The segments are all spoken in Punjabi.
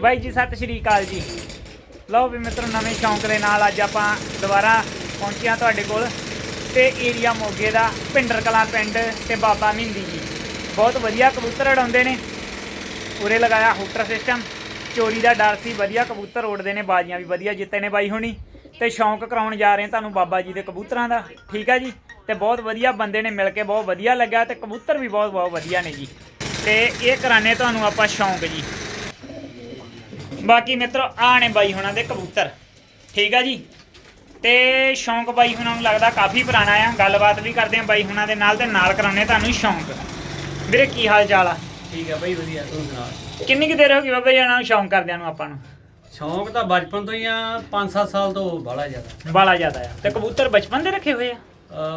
ਬਾਈ ਜੀ, ਸਤਿ ਸ਼੍ਰੀ ਅਕਾਲ ਜੀ। ਲਓ ਵੀ ਮਿੱਤਰੋ, ਨਵੇਂ ਸ਼ੌਂਕ ਦੇ ਨਾਲ ਅੱਜ ਆਪਾਂ ਦੁਬਾਰਾ ਪਹੁੰਚਿਆ ਤੁਹਾਡੇ ਕੋਲ ਤੇ ਏਰੀਆ ਮੋਗੇ ਦਾ ਪਿੰਡਰ ਕਲਾਂ ਪਿੰਡ ਤੇ ਬਾਬਾ ਮਹਿੰਦੀ ਜੀ। ਬਹੁਤ ਵਧੀਆ ਕਬੂਤਰ ਉਡਾਉਂਦੇ ਨੇ। ਉਰੇ ਲਗਾਇਆ ਹੂਟਰ ਸਿਸਟਮ ਚੋਰੀ ਦਾ ਡਰ ਸੀ, ਵਧੀਆ ਕਬੂਤਰ ਉਡਦੇ ਨੇ, ਬਾਜ਼ੀਆਂ ਵੀ ਵਧੀਆ ਜਿੱਤੇ ਨੇ ਬਾਈ ਹੁਣੀ। ਤੇ ਸ਼ੌਂਕ ਕਰਾਉਣ ਜਾ ਰਹੇ ਤੁਹਾਨੂੰ ਬਾਬਾ ਜੀ ਦੇ ਕਬੂਤਰਾਂ ਦਾ। ਠੀਕ ਹੈ ਜੀ? ਤੇ ਬਹੁਤ ਵਧੀਆ ਬੰਦੇ ਨੇ ਮਿਲ ਕੇ, ਬਹੁਤ ਵਧੀਆ ਲੱਗਾ ਤੇ ਕਬੂਤਰ ਵੀ ਬਹੁਤ ਬਹੁਤ ਵਧੀਆ ਨੇ ਜੀ। ਤੇ ਇਹ ਕਰਾਣੇ ਤੁਹਾਨੂੰ ਆਪਾਂ ਸ਼ੌਂਕ ਜੀ। ਬਾਕੀ ਮਿੱਤਰੋ ਆ ਨੇ ਬਾਈ ਹੁਣਾਂ ਦੇ ਕਬੂਤਰ। ਠੀਕ ਆ ਜੀ? ਤੇ ਸ਼ੌਂਕ ਬਾਈ ਹੁਣਾਂ ਨੂੰ ਲੱਗਦਾ ਕਾਫੀ ਪੁਰਾਣਾ ਆ। ਗੱਲਬਾਤ ਵੀ ਕਰਦੇ ਆ ਬਾਈ ਹੁਣਾਂ ਦੇ ਨਾਲ ਤੇ ਨਾਲ ਕਰਾਉਣੇ ਤੁਹਾਨੂੰ ਸ਼ੌਂਕ। ਵੀਰੇ ਕੀ ਹਾਲ ਚਾਲ ਆ? ਠੀਕ ਹੈ ਬਈ ਵਧੀਆ ਤੂੰ ਸੁਣਾ? ਕਿੰਨੀ ਕੁ ਦੇਰ ਹੋ ਗਈ ਬਾਬਾ ਜੀ ਨੂੰ ਸ਼ੌਂਕ ਕਰਦਿਆਂ ਨੂੰ ਆਪਾਂ ਨੂੰ? ਸ਼ੌਂਕ ਤਾਂ ਬਚਪਨ ਤੋਂ ਹੀ ਆ 5-7 ਸਾਲ ਤੋਂ ਬੜਾ ਜ਼ਿਆਦਾ। ਬਾਲਾ ਜ਼ਿਆਦਾ ਆ। ਤੇ ਕਬੂਤਰ ਬਚਪਨ ਦੇ ਰੱਖੇ ਹੋਏ ਆ?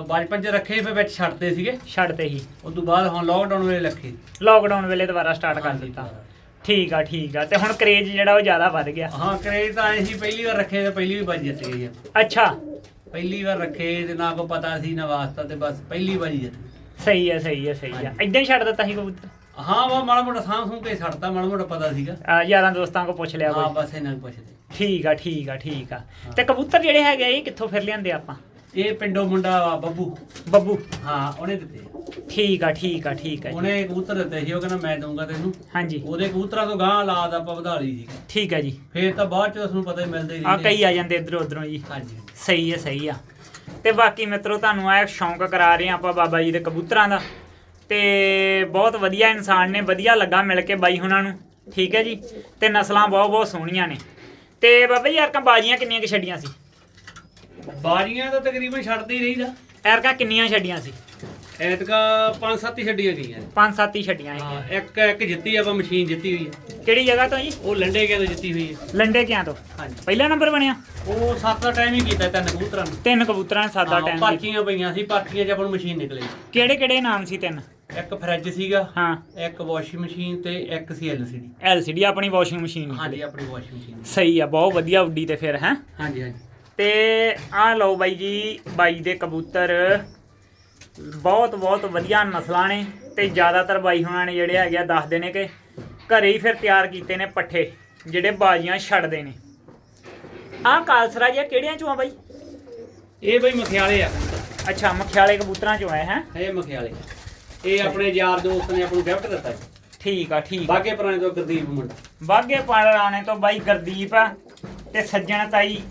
ਬਚਪਨ 'ਚ ਰੱਖੇ ਫਿਰ ਵਿੱਚ ਛੱਡਦੇ ਸੀਗੇ। ਛੱਡਦੇ ਹੀ ਉਸ ਤੋਂ ਬਾਅਦ ਹੁਣ ਲੋਕਡਾਊਨ ਵੇਲੇ ਰੱਖੇ। ਲੋਕਡਾਊਨ ਵੇਲੇ ਦੁਬਾਰਾ ਸਟਾਰਟ ਕਰ ਦਿੱਤਾ। ਠੀਕ ਆ ਠੀਕ ਆ। ਤੇ ਹੁਣ ਕਰੇਜ ਜਿਹੜਾ ਉਹ ਜ਼ਿਆਦਾ ਵੱਧ ਗਿਆ। ਹਾਂ ਕਰੇਜ ਤਾਂ ਐਂ ਸੀ ਪਹਿਲੀ ਵਾਰ ਰੱਖੇ ਤੇ ਪਹਿਲੀ ਵੀ ਬਾਜੀ ਜਿੱਤ ਗਈ ਆ। ਅੱਛਾ। ਪਹਿਲੀ ਵਾਰ ਰੱਖੇ ਤੇ ਨਾ ਕੋ ਪਤਾ ਸੀ ਨਾ ਵਾਸਤਾ ਤੇ ਬਸ ਪਹਿਲੀ ਬਾਜੀ ਜਿੱਤ ਗਈ। ਸਹੀ ਆ ਸਹੀ ਆ ਸਹੀ ਆ। ਹਾਂਜੀ। ਇਦਾਂ ਹੀ ਛੱਡ ਦਿੱਤਾ ਸੀ ਕਬੂਤਰ? ਹਾਂ ਵਾ ਮਾੜਾ ਮੋਟਾ ਸਾਂਭ ਸੂੰ ਕੇ ਛੱਡਤਾ ਮਾੜਾ ਮੋਟਾ ਪਤਾ ਸੀਗਾ। ਆ, ਯਾਰਾਂ ਦੋਸਤਾਂ ਕੋ ਪੁੱਛ ਲਿਆ ਹਾਂ ਕੋਈ। ਬਸ ਇਹਨਾਂ ਨੂੰ ਪੁੱਛਦੇ। ਠੀਕ ਆ ਠੀਕ ਆ ਠੀਕ ਆ। ਤੇ ਕਬੂਤਰ ਜਿਹੜੇ ਹੈਗੇ ਆ, ਇਹ ਕਿੱਥੋਂ ਫਿਰ ਲਿਆਂਦੇ ਆਪਾਂ? ਇਹ ਪਿੰਡੋਂ ਮੁੰਡਾ ਵਾ ਬੱਬੂ। ਬੱਬੂ। ਹਾਂ ਉਹਨੇ ਦਿੱਤੇ ਠੀਕ ਆ ਠੀਕ ਆ ਠੀਕ ਆ ਜੀ। ਉਹਨੇ ਕਬੂਤਰ ਦਿੱਤੇ ਸੀ ਉਹ ਕਹਿੰਦਾ ਮੈਂ ਦਊਂਗਾ ਤੈਨੂੰ। ਹਾਂਜੀ। ਉਹਦੇ ਕਬੂਤਰਾਂ ਤੋਂ ਗਾਂ ਲਾਦ ਆਪਾਂ ਵਧਾ ਲਈ ਸੀ ਠੀਕ ਆ ਜੀ। ਫੇਰ ਤਾਂ ਬਾਅਦ ਚ ਉਸ ਨੂੰ ਪਤਾ ਹੀ ਮਿਲਦੇ ਹੀ ਆ। ਕਈ ਆ ਜਾਂਦੇ ਇਧਰੋਂ ਉਧਰੋਂ ਜੀ। ਹਾਂਜੀ ਸਹੀ ਹੈ ਸਹੀ ਆ। ਤੇ ਬਾਕੀ ਮਿੱਤਰੋ ਤੁਹਾਨੂੰ ਆ ਸ਼ੌਂਕ ਕਰਾ ਰਹੇ ਆ ਆਪਾਂ ਬਾਬਾ ਜੀ ਦੇ ਕਬੂਤਰਾਂ ਦਾ। ਤੇ ਬਹੁਤ ਵਧੀਆ ਇਨਸਾਨ ਨੇ ਵਧੀਆ ਲੱਗਾ ਮਿਲ ਕੇ ਬਾਈ ਹੁਣਾਂ ਨੂੰ। ਠੀਕ ਹੈ ਜੀ। ਤੇ ਨਸਲਾਂ ਬਹੁਤ ਬਹੁਤ ਸੋਹਣੀਆਂ ਨੇ। ਤੇ ਬਾਬਾ ਜੀ ਯਾਰ ਬਾਜੀਆਂ ਕਿੰਨੀਆਂ ਕਿ ਛੱਡੀਆਂ ਸੀ? ਬਾਜੀਆਂ ਤਾਂ ਤਕਰੀਬਨ ਛੱਡਦੇ ਹੀ ਰਹੀਦਾ। ਐਰਕਾ ਕਿੰਨੀਆਂ ਛੱਡੀਆਂ ਸੀ? ਐਤਕਾ ਪੰਜ ਸੱਤ ਹੀ ਛੱਡੀਆਂ ਗਈਆਂ ਪੰਜ ਸੱਤ ਹੀ ਛੱਡੀਆਂ ਹਾਂ ਹੈਗੀਆਂ ਇੱਕ ਇੱਕ ਜਿੱਤੀ ਆਪਾਂ ਮਸ਼ੀਨ ਜਿੱਤੀ ਹੋਈ ਹੈ ਕਿਹੜੀ ਜਗ੍ਹਾ ਤੋਂ ਜੀ? ਉਹ ਲੰਡੇ ਕੇ ਤੋਂ ਜਿੱਤੀ ਹੋਈ ਹੈ ਲੰਡੇ ਕਿਆਂ ਤੋਂ? ਹਾਂਜੀ। ਪਹਿਲਾ ਨੰਬਰ ਬਣਿਆ? ਉਹ ਸੱਤ ਦਾ ਟਾਈਮ ਹੀ ਕੀਤਾ ਤਿੰਨ ਕਬੂਤਰਾਂ ਨੂੰ। ਤਿੰਨ ਕਬੂਤਰਾਂ ਨੇ ਸਾਦਾ ਹਾਂ, ਟਾਈਮ ਪਰਚੀਆਂ ਪਈਆਂ ਸੀ ਪਰਚੀਆਂ 'ਚ ਆਪਾਂ ਨੂੰ ਮਸ਼ੀਨ ਨਿਕਲੇ। ਕਿਹੜੇ ਕਿਹੜੇ ਨਾਮ ਸੀ ਤਿੰਨ? ਇੱਕ ਫਰਿੱਜ ਸੀਗਾ ਹਾਂ। ਇੱਕ ਵਾਸ਼ਿੰਗ ਮਸ਼ੀਨ ਤੇ ਇੱਕ ਸੀ ਐਲਸੀਡੀ ਐਲਸੀਡੀ ਆਪਣੀ ਵਾਸ਼ਿੰਗ ਮਸ਼ੀਨ ਹਾਂਜੀ ਆਪਣੀ ਵਾਸ਼ਿੰਗ ਮਸ਼ੀਨ ਸਹੀ ਆ ਬਹੁਤ ਵਧੀਆ ਉੱਡੀ ਤੇ ਫਿਰ ਹੈ? ਹਾਂਜੀ ਹਾਂਜੀ। ਤੇ ਆ ਲਓ ਬਾਈ ਜੀ ਬਾਈ ਦੇ ਕਬੂਤਰ। ਬਹੁਤ ਬਹੁਤ ਵਧੀਆ ਨਸਲਾਂ ਨੇ ਤੇ ਜ਼ਿਆਦਾਤਰ ਬਾਈ ਹੁਣਾਂ ਨੇ ਜਿਹੜੇ ਹੈਗੇ ਆ ਦੱਸਦੇ ਨੇ ਕਿ ਘਰੇ ਹੀ ਫਿਰ ਤਿਆਰ ਕੀਤੇ ਨੇ ਪੱਠੇ ਜਿਹੜੇ ਬਾਜੀਆਂ ਛੱਡਦੇ ਨੇ। ਆਹ ਕਾਲਸਰਾ ਜਿਹਾ ਕਿਹੜਿਆਂ ਚੋਂ ਆ ਬਾਈ? ਇਹ ਬਈ ਮਖਿਆਲੇ ਆ। ਅੱਛਾ ਮਖਿਆਲੇ ਕਬੂਤਰਾਂ ਚੋਂ ਆਏ ਹੈ? ਇਹ ਮਖਿਆਲੇ। ਇਹ ਆਪਣੇ ਯਾਰ ਦੋਸਤ ਨੇ ਆਪਾਂ ਨੂੰ ਗਿਫਟ ਦਿੱਤਾ। ਠੀਕ ਆ ਠੀਕ ਆ। ਬਾਗੇ ਪੁਰਾਣੇ ਤੋਂ ਗੁਰਦੀਪ ਮੁੰਡਾ। ਬਾਗੇ ਪਾਣਾਣੇ ਤੋਂ ਬਾਈ ਗੁਰਦੀਪ ਆ ਤੇ ਸੱਜਣ ਤਾਈ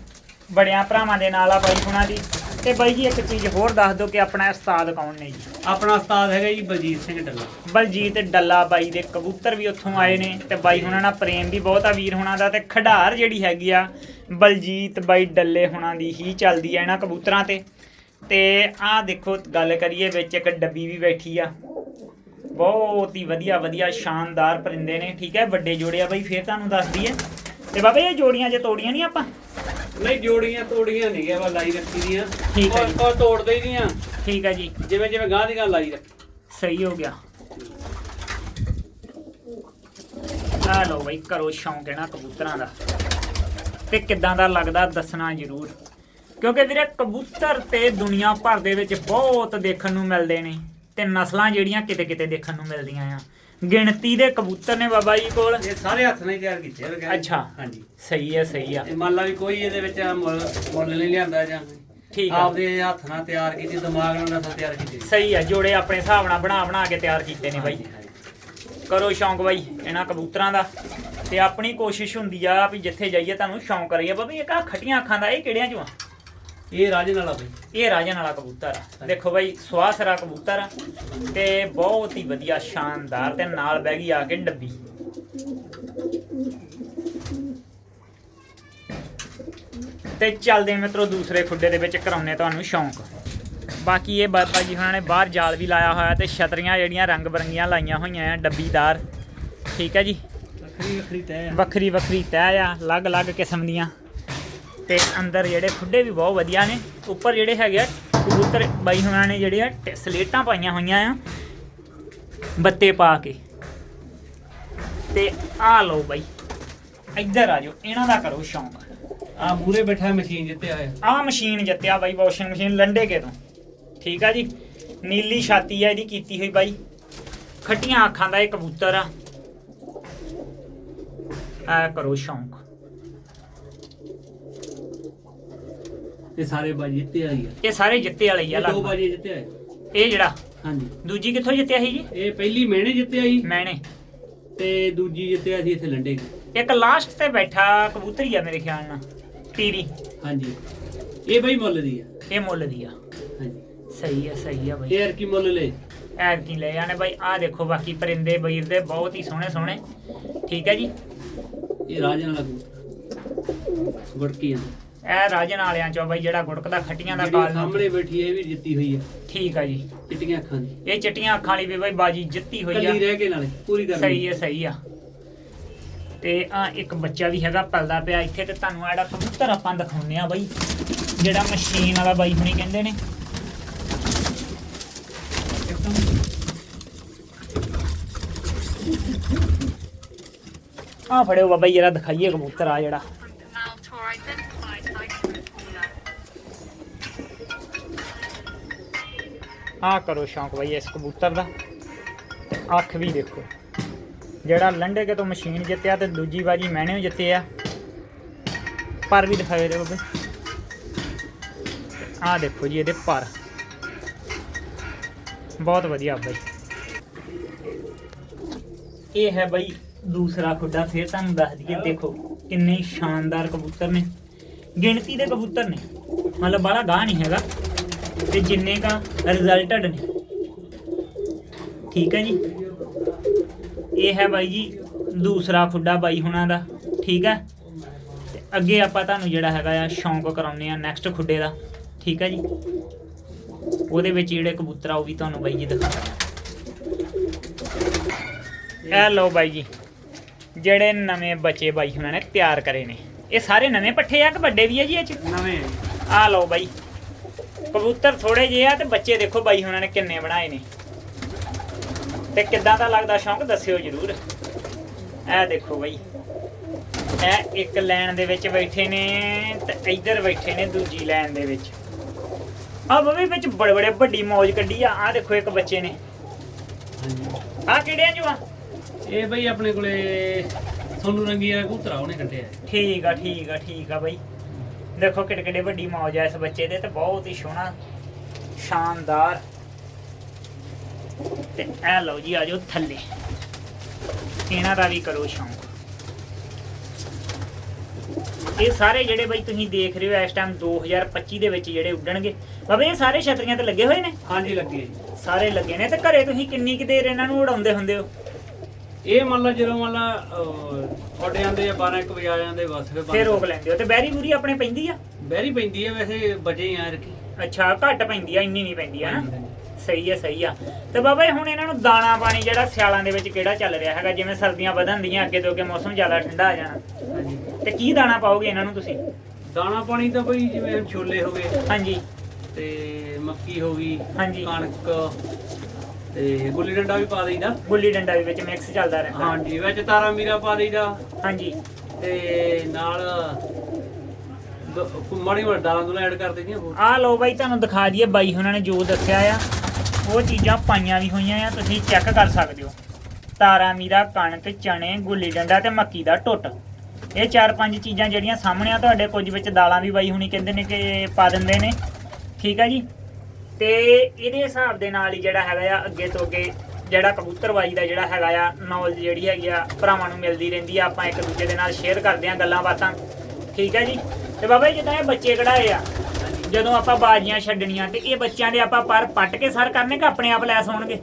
ਬੜਿਆਂ ਭਰਾਵਾਂ ਦੇ ਨਾਲ ਆ ਬਾਈ ਹੁਣਾਂ ਦੀ। ਤੇ ਬਾਈ ਜੀ ਇੱਕ ਚੀਜ਼ ਹੋਰ ਦੱਸ ਦਿਓ ਕਿ ਆਪਣਾ ਉਸਤਾਦ ਕੌਣ ਨੇ ਜੀ? ਆਪਣਾ ਉਸਤਾਦ ਹੈਗਾ ਜੀ ਬਲਜੀਤ ਸਿੰਘ ਢੱਲਾ ਬਲਜੀਤ ਡੱਲਾ ਬਾਈ ਦੇ ਕਬੂਤਰ ਵੀ ਉੱਥੋਂ ਆਏ ਨੇ ਤੇ ਬਾਈ ਹੁਣਾਂ ਨਾਲ ਪ੍ਰੇਮ ਵੀ ਬਹੁਤ ਆ ਵੀਰ ਹੁਣਾਂ ਦਾ ਤੇ ਖਿਡਾਰ ਜਿਹੜੀ ਹੈਗੀ ਆ ਬਲਜੀਤ ਬਾਈ ਡੱਲੇ ਹੁਣਾਂ ਦੀ ਹੀ ਚੱਲਦੀ ਆ ਇਹਨਾਂ ਕਬੂਤਰਾਂ ਤੇ। ਤੇ ਆਹ ਦੇਖੋ ਗੱਲ ਕਰੀਏ ਵਿੱਚ ਇੱਕ ਡੱਬੀ ਵੀ ਬੈਠੀ ਆ। ਬਹੁਤ ਹੀ ਵਧੀਆ ਵਧੀਆ ਸ਼ਾਨਦਾਰ ਪਰਿੰਦੇ ਨੇ ਠੀਕ ਹੈ? ਵੱਡੇ ਜੋੜੇ ਆ ਬਾਈ ਫੇਰ ਤੁਹਾਨੂੰ ਦੱਸ ਦਈਏ। ਤੇ ਬਾਬਾ ਇਹ ਜੋੜੀਆਂ ਜੇ ਤੋੜੀਆਂ ਨਹੀਂ ਆਪਾਂ? ਨਹੀਂ ਜੋੜੀਆਂ ਤੋੜੀਆਂ ਨਹੀਂ ਗਿਆ ਵਾ ਲਾਈ ਰੱਖੀ ਦੀਆਂ। ਠੀਕ ਹੈ ਉਹ- ਜੀ। ਉਹ ਤੋੜਦੇ ਹੀ ਨਹੀਂ ਆ ਠੀਕ ਹੈ ਜੀ। ਜਿਵੇਂ ਜਿਵੇਂ ਗਾਂ ਦੀ ਗਾਂ ਲਾਈ ਰੱਖ। ਸਹੀ ਹੋ ਗਿਆ। ਆ ਲਓ ਬਈ ਕਰੋ ਸ਼ੌਂਕ ਇਹਨਾਂ ਕਬੂਤਰਾਂ ਦਾ। ਤੇ ਕਿੱਦਾਂ ਦਾ ਲੱਗਦਾ ਦੱਸਣਾ ਜ਼ਰੂਰ। ਕਿਉਂਕਿ ਵੀਰੇ ਕਬੂਤਰ ਤੇ ਦੁਨੀਆ ਭਰ ਦੇ ਵਿੱਚ ਬਹੁਤ ਦੇਖਣ ਨੂੰ ਮਿਲਦੇ ਨੇ ਤੇ ਨਸਲਾਂ ਜਿਹੜੀਆਂ ਕਿਤੇ ਕਿਤੇ ਦੇਖਣ ਨੂੰ ਮਿਲਦੀਆਂ ਆ। ਗਿਣਤੀ ਦੇ ਕਬੂਤਰ ਨੇ ਬਾਬਾ ਜੀ ਕੋਲ। ਇਹ ਸਾਰੇ ਹੱਥ ਨਾਲ ਹੀ ਤਿਆਰ ਕੀਤੇ ਆ ਵਗੈਰਾ। ਅੱਛਾ। ਹਾਂਜੀ। ਸਹੀ ਹੈ ਸਹੀ ਆ। ਇਹ ਮੰਨ ਲਾ ਵੀ ਕੋਈ ਇਹਦੇ ਵਿੱਚ ਮੁੱਲ ਮੁੱਲ ਨਹੀਂ ਲਿਆਂਦਾ ਜਾਂ ਠੀਕ ਆ। ਆਪਦੇ ਹੱਥ ਨਾਲ ਤਿਆਰ ਕੀਤੀ ਦਿਮਾਗ ਨਾਲ ਨਸਲ ਤਿਆਰ ਕੀਤੀ। ਸਹੀ ਆ ਜੋੜੇ ਆਪਣੇ ਹਿਸਾਬ ਨਾਲ ਬਣਾ ਬਣਾ ਕੇ ਤਿਆਰ ਕੀਤੇ ਨੇ ਬਾਈ। ਕਰੋ ਸ਼ੌਂਕ ਬਾਈ ਇਹਨਾਂ ਕਬੂਤਰਾਂ ਦਾ। ਤੇ ਆਪਣੀ ਕੋਸ਼ਿਸ਼ ਹੁੰਦੀ ਆ ਵੀ ਜਿੱਥੇ ਜਾਈਏ ਤੁਹਾਨੂੰ ਸ਼ੌਂਕ ਕਰੀਏ ਬਾਬੀ ਇਹ ਕਾ ਖਟੀਆਂ ਅੱਖਾਂ ਦਾ ਇਹ ਕਿਹੜਿਆਂ ਚੋਂ ਆ? ਇਹ ਰਾਜਨ ਵਾਲਾ ਬਈ। ਇਹ ਰਾਜਨ ਵਾਲਾ ਕਬੂਤਰ ਆ। ਦੇਖੋ ਬਾਈ ਸਵਾਸਰਾ ਕਬੂਤਰ ਆ ਤੇ ਬਹੁਤ ਹੀ ਵਧੀਆ ਸ਼ਾਨਦਾਰ ਤੇ ਨਾਲ ਬਹਿ ਗਈ ਆ ਕੇ ਡੱਬੀ। ਤੇ ਚੱਲਦੇ ਮਿੱਤਰੋ ਦੂਸਰੇ ਖੁੱਡੇ ਦੇ ਵਿੱਚ ਕਰਾਉਨੇ ਤੁਹਾਨੂੰ ਸ਼ੌਂਕ। ਬਾਕੀ ਇਹ ਬਾਬਾ ਜੀ ਉਹਨਾਂ ਨੇ ਬਾਹਰ ਜਾਲ ਵੀ ਲਾਇਆ ਹੋਇਆ ਤੇ ਛਤਰੀਆਂ ਜਿਹੜੀਆਂ ਰੰਗ ਬਰੰਗੀਆਂ ਲਾਈਆਂ ਹੋਈਆਂ ਆ ਡੱਬੀਦਾਰ। ਠੀਕ ਹੈ ਜੀ? ਵੱਖਰੀ ਵੱਖਰੀ ਤੈ ਆ। ਵੱਖਰੀ ਵੱਖਰੀ ਤਹਿ ਆ ਅਲੱਗ-ਅਲੱਗ ਕਿਸਮ ਦੀਆਂ। ਤੇ ਅੰਦਰ ਜਿਹੜੇ ਖੁੱਡੇ ਵੀ ਬਹੁਤ ਵਧੀਆ ਨੇ। ਉੱਪਰ ਜਿਹੜੇ ਹੈਗੇ ਆ ਕਬੂਤਰ ਬਾਈ ਹੁਣਾਂ ਨੇ ਜਿਹੜੇ ਆ ਸਲੇਟਾਂ ਪਾਈਆਂ ਹੋਈਆਂ ਆ ਬੱਤੇ ਪਾ ਕੇ। ਤੇ ਆ ਲਓ ਬਾਈ ਇੱਧਰ ਆ ਜਾਓ ਇਹਨਾਂ ਦਾ ਕਰੋ ਸ਼ੌਂਕ। ਆ ਮੂਰੇ ਬੈਠਾ ਮਸ਼ੀਨ ਜਿੱਤੇ ਆਇਆ। ਆ ਮਸ਼ੀਨ ਜਿੱਤਿਆ ਬਾਈ ਵਾਸ਼ਿੰਗ ਮਸ਼ੀਨ ਲੰਡੇ ਕੇ ਤੋਂ। ਠੀਕ ਆ ਜੀ ਨੀਲੀ ਛਾਤੀ ਆ ਇਹਦੀ ਕੀਤੀ ਹੋਈ ਬਾਈ। ਖੱਟੀਆਂ ਅੱਖਾਂ ਦਾ ਇਹ ਕਬੂਤਰ ਆ। ਆ ਕਰੋ ਸ਼ੌਂਕ। ਇਹ ਸਾਰੇ ਬਾਜੀ ਜਿੱਤੇ ਆਈ ਆ। ਇਹ ਸਾਰੇ ਜਿੱਤੇ ਵਾਲੇ ਹੀ ਆ ਇਹ ਦੋ ਲਗਭਗ ਬਾਜੀ ਜਿੱਤੇ ਆਏ ਇਹ ਜਿਹੜਾ? ਹਾਂਜੀ। ਦੂਜੀ ਕਿੱਥੋਂ ਜਿੱਤਿਆ ਸੀ ਜੀ? ਇਹ ਪਹਿਲੀ ਮਹਿਣੇ ਜਿੱਤੇ ਆਈ ਮੈਨੇ। ਤੇ ਦੂਜੀ ਜਿੱਤਿਆ ਸੀ ਇੱਥੇ ਲੰਡੇ ਇੱਕ ਲਾਸਟ ਤੇ ਬੈਠਾ ਕਬੂਤਰੀ ਆ ਮੇਰੇ ਖਿਆਲ ਨਾਲ ਟੀਰੀ ਹਾਂਜੀ। ਇਹ ਬਈ ਮੁੱਲ ਦੀ ਆ। ਇਹ ਮੁੱਲ ਦੀ ਆ। ਹਾਂਜੀ। ਸਹੀ ਆ ਸਹੀ ਆ ਬਈ। ਇਹ ਯਾਰ ਕੀ ਮੁੱਲ ਲੈ। ਐਰ ਕੀ ਲੈ ਜਾਣੇ ਬਾਈ। ਆ ਦੇਖੋ ਬਾਕੀ ਪਰਿੰਦੇ ਬਈਰ ਦੇ ਬਹੁਤ ਹੀ ਸੋਹਣੇ ਸੋਹਣੇ। ਠੀਕ ਹੈ ਜੀ? ਇਹ ਰਾਜਨ ਵਾਲਾ ਕਬੂਤਰ। ਗੁੜਕੀਆਂ ਇਹ ਰਾਜਨ ਵਾਲਿਆਂ ਚੋਂ ਬਾਈ ਜਿਹੜਾ ਗੁੜਕਦਾ ਖੱਟੀਆਂ ਦਾ ਕਾਲ ਸਾਹਮਣੇ ਬੈਠੀ ਹੈ ਇਹ ਵੀ ਜਿੱਤੀ ਹੋਈ ਆ ਠੀਕ ਆ ਜੀ। ਚਿੱਟੀਆਂ ਅੱਖਾਂ ਦੀ। ਇਹ ਚਿੱਟੀਆਂ ਅੱਖਾਂ ਵਾਲੀ ਵੀ ਬਾਈ ਬਾਜੀ ਜਿੱਤੀ ਹੋਈ ਆ। ਕੱਲੀ ਰਹਿ ਕੇ ਨਾਲੇ ਪੂਰੀ ਕਰ ਸਹੀ ਹੈ ਸਹੀ ਆ। ਤੇ ਆ ਇੱਕ ਬੱਚਾ ਵੀ ਹੈਗਾ ਪਲਦਾ ਪਿਆ ਇੱਥੇ ਤੇ ਤੁਹਾਨੂੰ ਆੜਾ ਕਬੂਤਰ ਆਪਾਂ ਦਿਖਾਉਂਦੇ ਆ ਬਾਈ ਜਿਹੜਾ ਮਸ਼ੀਨ ਵਾਲਾ ਬਾਈ ਹੁਣੀ ਕਹਿੰਦੇ ਨੇ। ਆ ਫੜਿਓ ਬਾਬਾ ਜੀ, ਜਰਾ ਦਿਖਾਈਏ ਕਬੂਤਰ ਆ ਜਿਹੜਾ। ਆ ਕਰੋ ਸ਼ੌਂਕ ਬਾਈ ਇਸ ਕਬੂਤਰ ਦਾ। ਅੱਖ ਵੀ ਦੇਖੋ। ਜਿਹੜਾ ਲੰਡੇ ਕੇ ਤੋਂ ਮਸ਼ੀਨ ਜਿੱਤਿਆ ਤੇ ਦੂਜੀ ਵਾਰੀ ਮੈਨੇ ਜਿੱਤੇ ਆ। ਪਰ ਵੀ ਦਿਖਾਏ ਰੇ ਬਾਬੇ। ਆ ਦੇਖੋ ਜੀ ਇਹਦੇ ਪਰ। ਬਹੁਤ ਵਧੀਆ ਬਾਈ। ਇਹ ਹੈ ਬਾਈ ਦੂਸਰਾ ਖੁੱਡਾ, ਫਿਰ ਤੁਹਾਨੂੰ ਦੱਸ ਦਈਏ, ਦੇਖੋ ਕਿੰਨੇ ਸ਼ਾਨਦਾਰ ਕਬੂਤਰ ਨੇ। ਗਿਣਤੀ ਦੇ ਕਬੂਤਰ ਨੇ। ਮਤਲਬ ਬੜਾ ਗਾਹ ਨਹੀਂ ਹੈਗਾ। ਤੇ ਜਿੰਨੇ ਕਾ ਰਿਜ਼ਲਟਡ ਨੇ। ਠੀਕ ਹੈ ਜੀ? ਇਹ ਹੈ ਬਾਈ ਜੀ ਦੂਸਰਾ ਖੁੱਡਾ ਬਾਈ ਹੁਣਾਂ ਦਾ ਠੀਕ ਹੈ? ਤੇ ਅੱਗੇ ਆਪਾਂ ਤੁਹਾਨੂੰ ਜਿਹੜਾ ਹੈਗਾ ਆ ਸ਼ੌਂਕ ਕਰਾਉਂਦੇ ਆ ਨੈਕਸਟ ਖੁੱਡੇ ਦਾ ਠੀਕ ਹੈ ਜੀ? ਉਹਦੇ ਵਿੱਚ ਜਿਹੜੇ ਕਬੂਤਰ ਆ ਉਹ ਵੀ ਤੁਹਾਨੂੰ ਬਾਈ ਜੀ ਦਿਖਾਉਂਦਾ ਇਹ ਲਓ ਬਾਈ ਜੀ ਜਿਹੜੇ ਨਵੇਂ ਬੱਚੇ ਬਾਈ ਹੁਣਾਂ ਨੇ ਤਿਆਰ ਕਰੇ ਨੇ। ਇਹ ਸਾਰੇ ਨਵੇਂ ਪੱਠੇ ਆ ਕਿ ਵੱਡੇ ਵੀ ਆ ਜੀ ਇਹ ਚ? ਨਵੇਂ। ਆ ਲਓ ਬਾਈ। ਕਬੂਤਰ ਥੋੜੇ ਜਿਹੇ ਆ ਤੇ ਬੱਚੇ ਦੇਖੋ ਬਾਈ ਹੁਣਾਂ ਨੇ ਕਿੰਨੇ ਬਣਾਏ ਨੇ। ਤੇ ਕਿੱਦਾਂ ਦਾ ਲੱਗਦਾ ਸ਼ੌਂਕ ਦੱਸਿਓ ਜਰੂਰ। ਇਹ ਦੇਖੋ ਬਾਈ। ਇਹ ਇੱਕ ਲਾਈਨ ਦੇ ਵਿੱਚ ਬੈਠੇ ਨੇ ਤੇ ਇੱਧਰ ਬੈਠੇ ਨੇ ਦੂਜੀ ਲਾਈਨ ਦੇ ਵਿੱਚ। ਆ ਬਵੇ ਵਿੱਚ ਬੜੇ ਬੜੇ ਵੱਡੀ ਮੌਜ ਕੱਢੀ ਆ ਆ ਦੇਖੋ ਇੱਕ ਬੱਚੇ ਨੇ। ਆ ਕਿਹੜਿਆਂ ਚੋਂ ਆ ਇਹ ਬਈ ਆਪਣੇ ਕੋਲੇ ਸੋਨੂ ਰੰਗੀ ਵਾਲਾ ਕਬੂਤਰ ਉਹਨੇ ਕੱਟਿਆ ਠੀਕ ਆ ਠੀਕ ਆ ਠੀਕ ਆ ਬਾਈ। ਦੇਖੋ ਕਿੱਡੇ ਕਿੱਡੇ ਵੱਡੀ ਮੌਜ ਆ ਇਸ ਬੱਚੇ ਦੇ ਤੇ ਬਹੁਤ ਹੀ ਸੋਹਣਾ ਸ਼ਾਨਦਾਰ। ਤੇ ਐ ਲਓ ਜੀ ਆਜੋ ਥੱਲੇ। ਇਹਨਾਂ ਦਾ ਵੀ ਕਰੋ ਸ਼ੌਂਕ। ਇਹ ਸਾਰੇ ਜਿਹੜੇ ਬਾਈ ਤੁਸੀਂ ਦੇਖ ਰਹੇ ਹੋ ਇਸ ਟਾਈਮ 2025 ਦੇ ਵਿੱਚ ਜਿਹੜੇ ਉੱਡਣਗੇ ਬਾਬੇ ਇਹ ਸਾਰੇ ਛਤਰੀਆਂ ਤੇ ਲੱਗੇ ਹੋਏ ਨੇ? ਹਾਂਜੀ ਲੱਗੀ ਜੀ। ਸਾਰੇ ਲੱਗੇ ਨੇ ਤੇ ਘਰੇ ਤੁਸੀਂ ਕਿੰਨੀ ਕੁ ਦੇਰ ਇਹਨਾਂ ਨੂੰ ਉਡਾਉਂਦੇ ਹੁੰਦੇ ਹੋ? ਇਹ ਮੰਨ ਲਾ ਜਦੋਂ ਮੰਨ ਲਾ ਅਹ, ਉੱਡ ਜਾਂਦੇ ਆ 12 1 ਵਜੇ ਆ ਜਾਂਦੇ ਬਸ ਫਿਰ ਬੰਦ ਫੇਰ ਰੋਕ ਲੈਂਦੇ ਹੋ। ਤੇ ਬੈਰੀ ਬੂਰੀ ਆਪਣੇ ਪੈਂਦੀ ਆ? ਬੈਰੀ ਪੈਂਦੀ ਹੈ ਵੈਸੇ ਬਜੇ ਆ ਰੱਖੀ ਅੱਛਾ ਘੱਟ ਪੈਂਦੀ ਆ ਇੰਨੀ ਨਹੀਂ ਪੈਂਦੀ ਆ ਨਾ? ਸਹੀ ਹੈ ਸਹੀ ਆ। ਤੇ ਬਾਬਾ ਜੀ ਹੁਣ ਇਹਨਾਂ ਨੂੰ ਦਾਣਾ ਪਾਣੀ ਜਿਹੜਾ ਸਿਆਲਾਂ ਦੇ ਵਿੱਚ ਕਿਹੜਾ ਚੱਲ ਰਿਹਾ ਹੈਗਾ ਜਿਵੇਂ ਸਰਦੀਆਂ ਵਧਣ ਦੀਆਂ ਅੱਗੇ ਤੋਂ ਅੱਗੇ ਮੌਸਮ ਜ਼ਿਆਦਾ ਠੰਡਾ ਆ ਜਾਣਾ। ਹਾਂਜੀ। ਤੇ ਕੀ ਦਾਣਾ ਪਾਓਗੇ ਇਹਨਾਂ ਨੂੰ ਤੁਸੀਂ? ਦਾਣਾ ਪਾਣੀ ਤਾਂ ਬਈ ਜਿਵੇਂ ਛੋਲੇ ਹੋ ਗਏ। ਹਾਂਜੀ। ਤੇ ਮੱਕੀ ਹੋ ਗਈ ਹਾਂਜੀ। ਕਣਕ ਤੇ ਗੁੱਲੀ ਡੰਡਾ ਵੀ ਪਾ ਦਈਦਾ? ਗੁੱਲੀ ਡੰਡਾ ਵੀ ਵਿੱਚ ਮਿਕਸ ਚੱਲਦਾ ਰਹਿੰਦਾ। ਹਾਂਜੀ ਵਿੱਚ ਤਾਰਾ ਮੀਰਾ ਪਾ ਦਈਦਾ। ਹਾਂਜੀ। ਤੇ ਨਾਲ ਮਾੜੀ ਮੋਟੀ ਦਾਲਾਂ ਦੁਲਾਂ ਐਡ ਕਰ ਦਈਦੀਆਂ ਹੋਰ? ਆਹ ਲਓ ਬਾਈ ਤੁਹਾਨੂੰ ਦਿਖਾ ਦਈਏ ਬਾਈ ਉਹਨਾਂ ਨੇ ਜੋ ਦੱਸਿਆ ਆ। ਉਹ ਚੀਜ਼ਾਂ ਪਾਈਆਂ ਵੀ ਹੋਈਆਂ ਆ ਤੁਸੀਂ ਚੈੱਕ ਕਰ ਸਕਦੇ ਹੋ। ਤਾਰਾ ਮੀਰਾ ਕਣਕ ਚਣੇ ਗੁੱਲੀ ਡੰਡਾ ਤੇ ਮੱਕੀ ਦਾ ਟੁੱਟ। ਇਹ ਚਾਰ ਪੰਜ ਚੀਜ਼ਾਂ ਜਿਹੜੀਆਂ ਸਾਹਮਣੇ ਆ ਤੁਹਾਡੇ ਕੁਝ ਵਿੱਚ ਦਾਲਾਂ ਵੀ ਬਾਈ ਹੁਣੀ ਕਹਿੰਦੇ ਨੇ ਕਿ ਪਾ ਦਿੰਦੇ ਨੇ। ਠੀਕ ਆ ਜੀ? ਤੇ ਇਹਦੇ ਹਿਸਾਬ ਦੇ ਨਾਲ ਹੀ ਜਿਹੜਾ ਹੈਗਾ ਆ ਅੱਗੇ ਤੋਂ ਅੱਗੇ ਜਿਹੜਾ ਕਬੂਤਰਬਾਜੀ ਦਾ ਜਿਹੜਾ ਹੈਗਾ ਆ ਨੌਲੇਜ ਜਿਹੜੀ ਹੈਗੀ ਆ ਭਰਾਵਾਂ ਨੂੰ ਮਿਲਦੀ ਰਹਿੰਦੀ ਆ ਆਪਾਂ ਇੱਕ ਦੂਜੇ ਦੇ ਨਾਲ ਸ਼ੇਅਰ ਕਰਦੇ ਆ ਗੱਲਾਂ ਬਾਤਾਂ। ਠੀਕ ਹੈ ਜੀ? ਤੇ ਬਾਬਾ ਜੀ ਜਿੱਦਾਂ ਇਹ ਬੱਚੇ ਕਢਾਏ ਆ ਜਦੋਂ ਆਪਾਂ ਬਾਜੀਆਂ ਛੱਡਣੀਆਂ ਤੇ ਇਹ ਬੱਚਿਆਂ ਦੇ ਆਪਾਂ ਪਰ ਪੱਟ ਕੇ ਸਰ ਕਰਨੇ ਕਿ ਆਪਣੇ ਆਪ ਲੈਸ ਹੋਣਗੇ?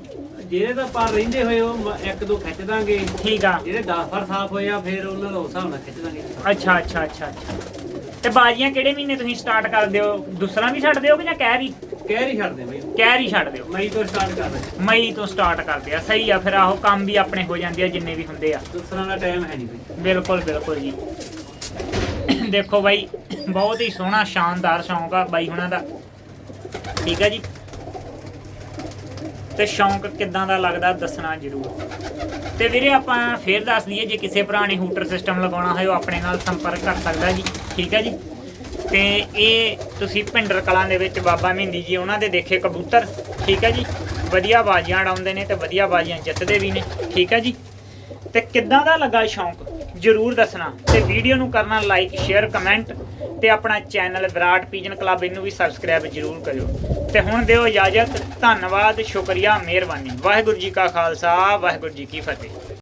ਜਿਹੜੇ ਤਾਂ ਪਰ ਰਹਿੰਦੇ ਹੋਏ ਉਹ ਇੱਕ ਦੋ ਖਿੱਚ ਦਾਂਗੇ। ਠੀਕ ਆ। ਜਿਹੜੇ 10 ਫਰ ਸਾਫ਼ ਹੋਏ ਆ ਫਿਰ ਉਹਨਾਂ ਦਾ ਹਿਸਾਬ ਨਾਲ ਖਿੱਚ ਦਾਂਗੇ। ਅੱਛਾ ਅੱਛਾ ਅੱਛਾ ਅੱਛਾ। ਤੇ ਬਾਜੀਆਂ ਕਿਹੜੇ ਮਹੀਨੇ ਤੁਸੀਂ ਸਟਾਰਟ ਕਰਦੇ ਹੋ? ਦੂਸਰਾ ਵੀ ਛੱਡਦੇ ਹੋ ਕਿ ਜਾਂ ਕਹਿਰ ਹੀ ਕਹਿ ਹੀ ਛੱਡਦੇ ਬਈ। ਕਹਿਰ ਹੀ ਛੱਡਦੇ ਹੋ ਮਈ ਤੋਂ ਸਟਾਰਟ ਕਰਦੇ ਮਈ ਤੋਂ ਸਟਾਰਟ ਕਰਦੇ ਆ। ਸਹੀ ਆ ਫਿਰ ਆਹੋ ਕੰਮ ਵੀ ਆਪਣੇ ਹੋ ਜਾਂਦੇ ਆ ਜਿੰਨੇ ਵੀ ਹੁੰਦੇ ਆ। ਦੂਸਰਾ ਦਾ ਟਾਈਮ ਹੈ ਨਹੀਂ ਬਈ। ਬਿਲਕੁਲ ਬਿਲਕੁਲ ਜੀ। ਦੇਖੋ ਬਾਈ ਬਹੁਤ ਹੀ ਸੋਹਣਾ ਸ਼ਾਨਦਾਰ ਸ਼ੌਂਕ ਆ ਬਾਈ ਹੁਣਾਂ ਦਾ। ਠੀਕ ਆ ਜੀ? ਤੇ ਸ਼ੌਂਕ ਕਿੱਦਾਂ ਦਾ ਲੱਗਦਾ ਦੱਸਣਾ ਜ਼ਰੂਰ। ਤੇ ਵੀਰੇ ਆਪਾਂ ਫੇਰ ਦੱਸ ਦਈਏ ਜੇ ਕਿਸੇ ਭਰਾ ਨੇ ਹੂਟਰ ਸਿਸਟਮ ਲਗਾਉਣਾ ਹੋਏ ਉਹ ਆਪਣੇ ਨਾਲ ਸੰਪਰਕ ਕਰ ਸਕਦਾ ਜੀ। ਠੀਕ ਹੈ ਜੀ? ਤੇ ਇਹ ਤੁਸੀਂ ਭਿੰਡਰ ਕਲਾਂ ਦੇ ਵਿੱਚ ਬਾਬਾ ਮਹਿੰਦੀ ਜੀ ਉਹਨਾਂ ਦੇ ਦੇਖੇ ਕਬੂਤਰ, ਠੀਕ ਹੈ ਜੀ? ਵਧੀਆ ਬਾਜ਼ੀਆਂ ਉਡਾਉਂਦੇ ਨੇ ਤੇ ਵਧੀਆ ਬਾਜ਼ੀਆਂ ਜਿੱਤਦੇ ਵੀ ਨੇ, ਠੀਕ ਹੈ ਜੀ? ਤੇ ਕਿੱਦਾਂ ਦਾ ਲੱਗਾ ਸ਼ੌਂਕ? ਜਰੂਰ ਦੱਸਣਾ ਤੇ ਵੀਡੀਓ ਨੂੰ ਕਰਨਾ ਲਾਈਕ ਸ਼ੇਅਰ ਕਮੈਂਟ ਤੇ ਆਪਣਾ ਚੈਨਲ ਵਿਰਾਟ ਪੀਜਨ ਕਲੱਬ ਇਹਨੂੰ ਵੀ ਸਬਸਕ੍ਰਾਈਬ ਜਰੂਰ ਕਰਿਓ। ਤੇ ਹੁਣ ਦਿਓ ਇਜਾਜ਼ਤ, ਧੰਨਵਾਦ, ਸ਼ੁਕਰੀਆ, ਮਿਹਰਬਾਨੀ। ਵਾਹਿਗੁਰੂ ਜੀ ਕਾ ਖਾਲਸਾ, ਵਾਹਿਗੁਰੂ ਜੀ ਕੀ ਫਤਿਹ।